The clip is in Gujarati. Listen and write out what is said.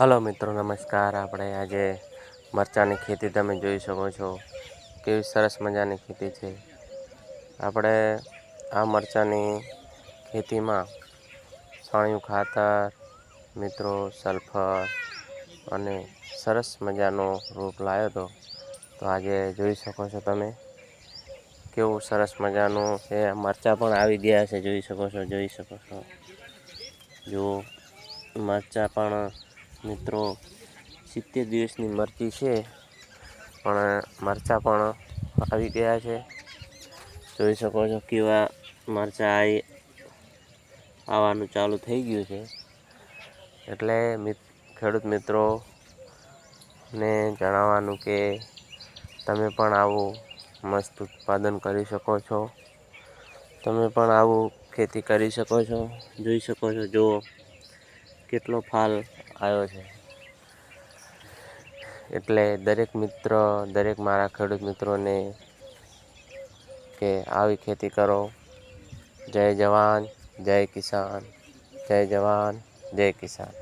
હલો મિત્રો, નમસ્કાર. આપણે આજે મરચાંની ખેતી તમે જોઈ શકો છો. કેવી સરસ મજાની ખેતી છે. આપણે આ મરચાંની ખેતીમાં છાણિયું ખાતર, મિત્રો, સલ્ફર અને સરસ મજાનો રોપ લાવ્યો હતો. તો આજે જોઈ શકો છો તમે કેવું સરસ મજાનું છે. મરચાં પણ આવી ગયા છે, જોઈ શકો છો, જોઈ શકો છો. જો મરચાં પણ મિત્રો, સિત્તેર દિવસની મરચી છે, પણ મરચાં પણ આવી ગયા છે. જોઈ શકો છો કેવા મરચાં આવી આવવાનું ચાલુ થઈ ગયું છે. એટલે ખેડૂત મિત્રોને જણાવવાનું કે તમે પણ આવું મસ્ત ઉત્પાદન કરી શકો છો. તમે પણ આવું ખેતી કરી શકો છો. જોઈ શકો છો, જુઓ. કેટલો ફાલ આવ્યો છે. એટલે દરેક મિત્ર, દરેક મારા ખેડૂત મિત્રોને કે આવી ખેતી કરો. જય જવાન, જય કિસાન, જય જવાન, જય કિસાન.